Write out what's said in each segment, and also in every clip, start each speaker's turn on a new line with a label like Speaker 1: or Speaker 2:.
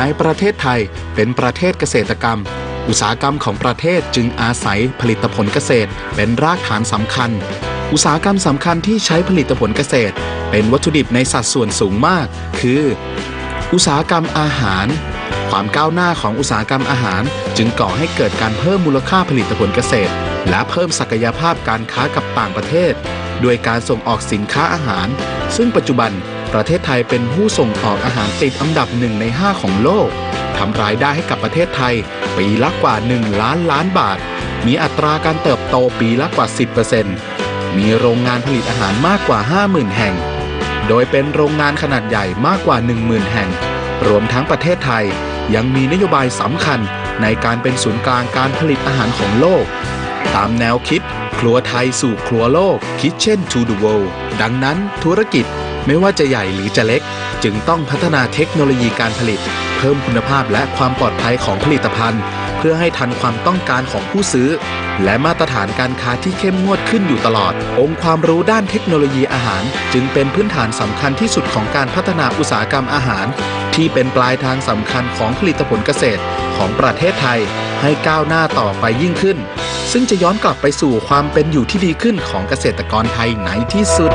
Speaker 1: ในประเทศไทยเป็นประเทศเกษตรกรรม อุตสาหกรรมของประเทศจึงอาศัยผลิตผลเกษตรเป็นรากฐานสำคัญ อุตสาหกรรมสำคัญที่ใช้ผลิตผลเกษตร เป็นวัตถุดิบในสัดส่วนสูงมาก คือ อุตสาหกรรมอาหาร ความก้าวหน้าของอุตสาหกรรมอาหาร จึงก่อให้เกิดการเพิ่มมูลค่าผลิตผลเกษตร และเพิ่มศักยภาพการค้ากับต่างประเทศ ด้วยการส่งออกสินค้าอาหาร ซึ่งปัจจุบัน ประเทศไทยเป็นผู้ส่งออกอาหารติดอันดับหนึ่งใน 5 ของโลกทำรายได้ให้กับประเทศไทย ปีละกว่า 1 ล้านล้านบาท มีอัตราการเติบโตปีละกว่า 10%มีโรงงานผลิตอาหารมากกว่า 50,000 แห่ง โดยเป็นโรงงานขนาดใหญ่มากกว่า 10,000 แห่ง รวมทั้งประเทศไทยยังมีนโยบายสำคัญในการเป็นศูนย์กลางการผลิตอาหารของโลก ตามแนวคิด ครัวไทยสู่ครัวโลก Kitchen to the World ดังนั้นธุรกิจ ไม่ว่าจะใหญ่หรือจะเล็ก จึงต้องพัฒนาเทคโนโลยีการผลิต เพิ่มคุณภาพและความปลอดภัยของผลิตภัณฑ์ เพื่อให้ทันความต้องการของผู้ซื้อ และมาตรฐานการค้าที่เข้มงวดขึ้นอยู่ตลอด องค์ความรู้ด้านเทคโนโลยีอาหาร จึงเป็นพื้นฐานสำคัญที่สุดของการพัฒนาอุตสาหกรรมอาหาร ที่เป็นปลายทางสำคัญของผลิตผลเกษตรของประเทศไทย ให้ก้าวหน้าต่อไปยิ่งขึ้น ซึ่งจะย้อนกลับไปสู่ความเป็นอยู่ที่ดีขึ้นของเกษตรกรไทยในที่สุด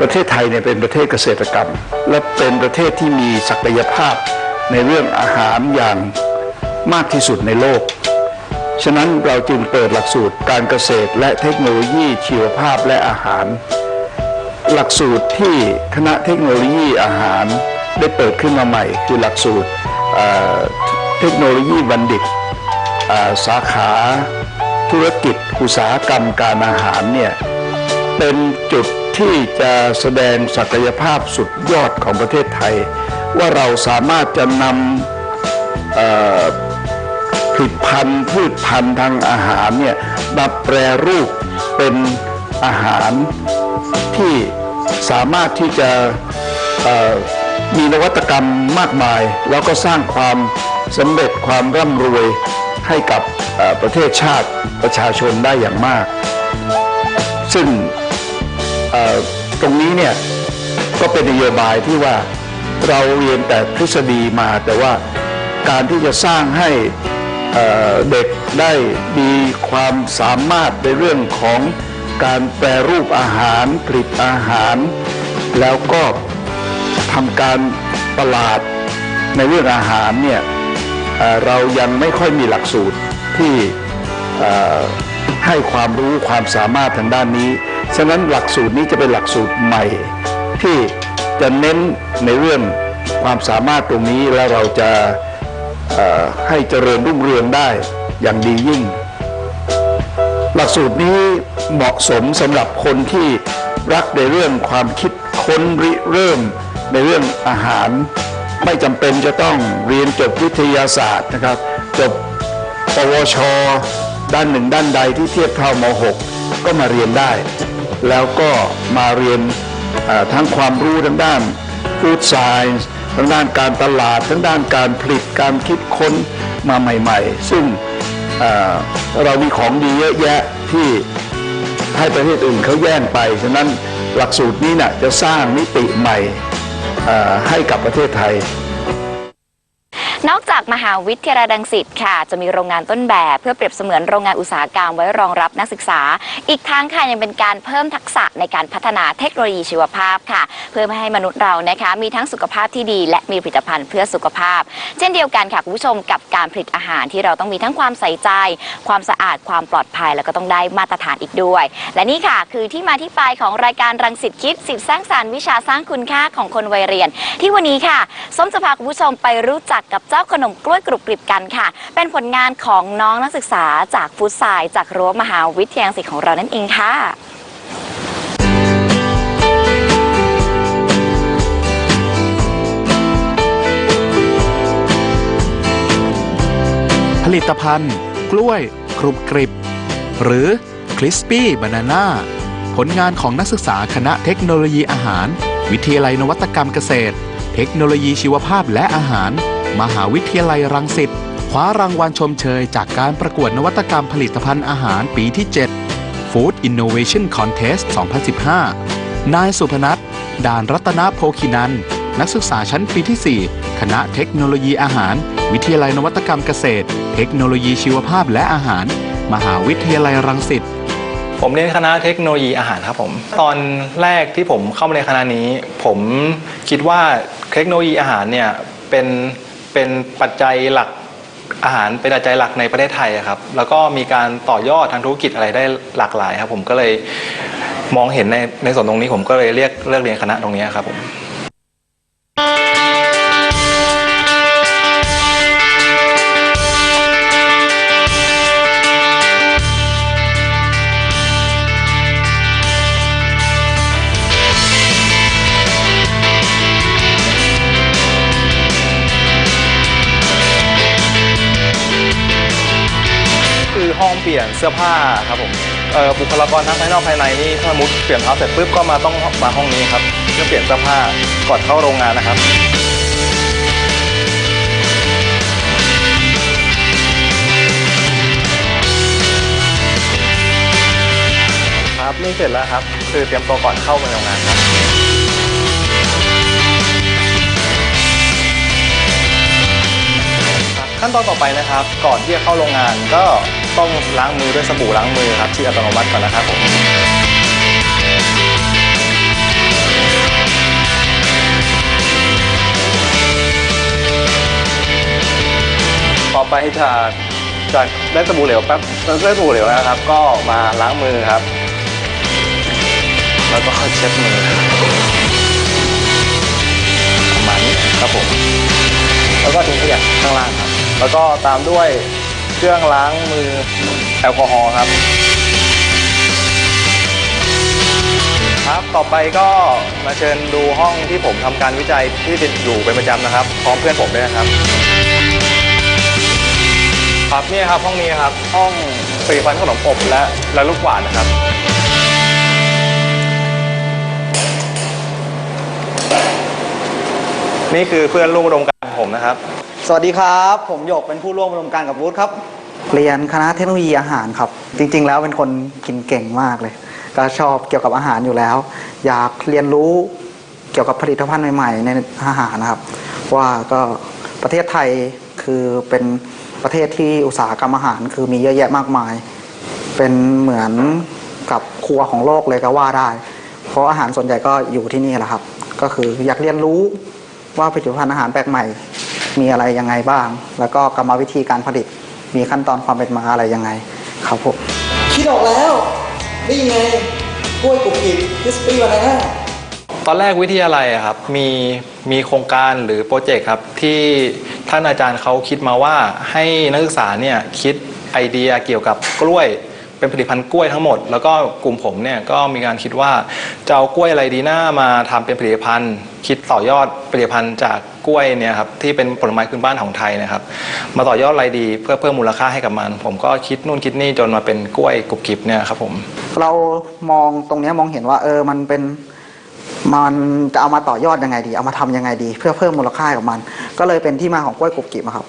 Speaker 2: ประเทศไทยเนี่ยเป็นประเทศเกษตรกรรม และเป็นประเทศที่มีศักยภาพในเรื่องอาหารอย่างมากที่สุดในโลก ฉะนั้นเราจึงเปิดหลักสูตรการเกษตรและเทคโนโลยีชีวภาพและอาหาร หลักสูตรที่คณะเทคโนโลยีอาหารได้เปิดขึ้นมาใหม่ คือหลักสูตรเทคโนโลยีบัณฑิตสาขาธุรกิจอุตสาหกรรมการอาหารเนี่ยเป็นจุด ที่จะแสดงศักยภาพสุดยอดของประเทศไทย ว่าเราสามารถจะนำผลิตภัณฑ์พืชพันธุ์ทางอาหารเนี่ยมาแปรรูปเป็นอาหารที่สามารถที่จะมีนวัตกรรมมากมาย แล้วก็สร้างความสำเร็จความร่ำรวยให้กับประเทศชาติประชาชนได้อย่างมาก ซึ่ง ตรงนี้เนี่ยก็เป็นนโยบายที่ว่าเราเรียนแต่ทฤษฎีมาแต่ว่าการที่จะสร้างให้เด็กได้มีความสามารถในเรื่องของการแปรรูปอาหารผลิตอาหาร แล้วก็ทำการตลาดในเรื่องอาหารเนี่ยเเรายังไม่ค่อยมีหลักสูตรที่ให้ความรู้ความสามารถทางด้านนี้ ฉะนั้นหลักสูตรนี้จะเป็นหลักสูตรใหม่ ที่จะเน้นในเรื่องความสามารถตรงนี้และเราจะให้เจริญรุ่งเรืองได้อย่างดียิ่ง หลักสูตรนี้เหมาะสมสำหรับคนที่รักในเรื่องความคิดค้นริเริ่มในเรื่องอาหาร ไม่จำเป็นจะต้องเรียนจบวิทยาศาสตร์นะครับ จบปวช ด้านหนึ่งด้านใดที่เทียบเท่าม .6 ก็มาเรียนได้ แล้วก็มาเรียนทั้งความรู้ทางด้าน Food Science ทางด้านการตลาด ทั้งด้านการผลิตการคิดค้นมาใหม่ ๆ ซึ่งเรามีของดีเยอะแยะที่ให้ประเทศอื่นเขาแย่งไป ฉะนั้นหลักสูตรนี้นะ่ะจะสร้างมิติใหม่ให้กับประเทศไทย
Speaker 3: นอกจากมหาวิทยาลัยรังสิตค่ะ จะมีโรงงานต้นแบบเพื่อเปรียบเสมือนโรงงานอุตสาหกรรมไว้รองรับนักศึกษา อีกทั้งค่ะยังเป็นการเพิ่มทักษะในการพัฒนาเทคโนโลยีชีวภาพค่ะ เพื่อให้มนุษย์เรานะคะมีทั้งสุขภาพที่ดี และมีผลิตภัณฑ์เพื่อสุขภาพ เช่นเดียวกันค่ะคุณผู้ชมกับการผลิตอาหารที่เราต้องมีทั้งความใส่ใจ ความสะอาดความปลอดภัยแล้วก็ต้องได้มาตรฐานอีกด้วย และนี่ค่ะ คือที่มาที่ไปของรายการรังสิตคิดสิทธิสร้างสารรค์วิชาสร้างคุณค่าของคนวัยเรียน ที่วันนี้ค่ะส้มจะพาคุณผู้ชมไปรู้จักกับเจ้าขนมกล้วยกรุบกริบกันค่ะ เป็นผลงานของน้องนักศึกษาจากฟุตไซด์จากรั้วมหาวิทยาลัยรังสิตของเรานั่นเองค่ะ
Speaker 1: ผลิตภัณฑ์ กล้วยกรุบกริบ หรือ Crispy Banana ผลงานของนักศึกษาคณะเทคโนโลยีอาหาร วิทยาลัยนวัตกรรมเกษตร เทคโนโลยีชีวภาพและอาหาร มหาวิทยาลัยรังสิตคว้ารางวัลชมเชยจากการประกวดนวัตกรรมผลิตภัณฑ์อาหารปีที่ 7 Food Innovation Contest 2015 นายสุพนัทดานรัตนโภคินัน นักศึกษาชั้นปีที่ 4 คณะเทคโนโลยีอาหาร วิทยาลัยนวัตกรรมเกษตร เทคโนโลยีชีวภาพและอาหาร มหาวิทยาลัยรังสิต
Speaker 4: ผมเรียนคณะเทคโนโลยีอาหารครับผม ตอนแรกที่ผมเข้ามาในคณะนี้ ผมคิดว่าเทคโนโลยีอาหารเนี่ยเป็น เป็นปัจจัยหลักอาหารเป็นปัจจัยหลักในประเทศไทยอะครับ แล้วก็มีการต่อยอดทางธุรกิจอะไรได้หลากหลายครับ ผมก็เลยมองเห็นในในส่วนตรงนี้ผมก็เลยเรียกเลือกเรียนคณะตรงนี้ครับผม อห้องเปลี่ยนเสื้อผ้าครับผมเอ่อบุคลากรทั้งภายนอกภายในนี่ถ้ามมุดเปลี่ยนเท้าเสร็จปุ๊บก็มาต้องมาห้องนี้ครับเพื่อเปลี่ยนเสื้อผ้าก่อนเข้าโรงงานนะครับ ครับนี่เสร็จแล้วครับ คือเตรียมตัวก่อนเข้าไปโรงงานครับขั้นตอนต่อไปนะครับ ก่อนที่จะเข้าโรงงานก็ ต้องล้างมือด้วยสบู่ล้างมือครับที่อัตโนมัติก่อนนะครับผมต่อไปจากจากได้สบู่เหลวแป๊บได้สบู่เหลวแล้วนะครับ ก็มาล้างมือครับ แล้วก็เช็ดมือประมาณนี้ครับผม แล้วก็ทิ้งขยะข้างล่างครับ แล้วก็ตามด้วย เครื่องล้างมือแอลกอฮอล์ครับ ครับต่อไปก็มาเชิญดูห้องที่ผมทำการวิจัยที่อยู่เป็นประจำนะครับพร้อมเพื่อนผมด้วยนะครับ ครับนี่ครับห้องนี้ครับห้องผลิตภัณฑ์ขนมอบและและลูกหวานนะครับนี่คือเพื่อนร่วมอุดมการผมนะครับ
Speaker 5: สวัสดีครับ ผมหยกเป็นผู้ร่วมอุดมการณ์กับวูดครับ เรียนคณะเทคโนโลยีอาหารครับ จริง ๆ แล้วเป็นคนกินเก่งมากเลย ก็ชอบเกี่ยวกับอาหารอยู่แล้ว อยากเรียนรู้เกี่ยวกับผลิตภัณฑ์ใหม่ๆ ในอาหารนะครับ ว่าก็ประเทศไทยคือเป็นประเทศที่อุตสาหกรรมอาหารคือมีเยอะแยะมากมาย เป็นเหมือนกับครัวของโลกเลยก็ว่าได้ เพราะอาหารส่วนใหญ่ก็อยู่ที่นี่แหละครับ ก็คืออยากเรียนรู้ว่าผลิตภัณฑ์อาหารแปลกใหม่ มีอะไรยังไงบ้าง แล้วก็กรรมวิธีการผลิต มีขั้นตอนความเป็นมาอะไรยังไงครับผมคิดออกแล้ว นี่ไงกล้วยกรุบกริบคริสปี้บานาน่า
Speaker 4: ตอนแรกวิทยาลัยอะครับมีมีโครงการหรือโปรเจกต์ครับที่ท่านอาจารย์เขาคิดมาว่าให้นักศึกษาเนี่ยคิดไอเดียเกี่ยวกับกล้วย เป็นผลิตภัณฑ์กล้วยทั้งหมด แล้วก็กลุ่มผมเนี่ยก็มีการคิดว่าจะเอากล้วยอะไรดีหน้ามาทำเป็นผลิตภัณฑ์ คิดต่อยอดผลิตภัณฑ์จากกล้วยเนี่ยครับที่เป็นผลไม้พื้นบ้านของไทยนะครับ มาต่อยอดอะไรดีเพื่อเพิ่มมูลค่าให้กับมัน ผมก็คิดนู่นคิดนี่จนมาเป็นกล้วยกรุบกริบเนี่ยครับผม
Speaker 5: เรามองตรงเนี้ยมองเห็นว่า เออมันเป็นมันจะเอามาต่อยอดยังไงดี เอามาทำยังไงดี เพื่อเพิ่มมูลค่าให้กับมัน ก็เลยเป็นที่มาของกล้วยกรุบกริบอะครับ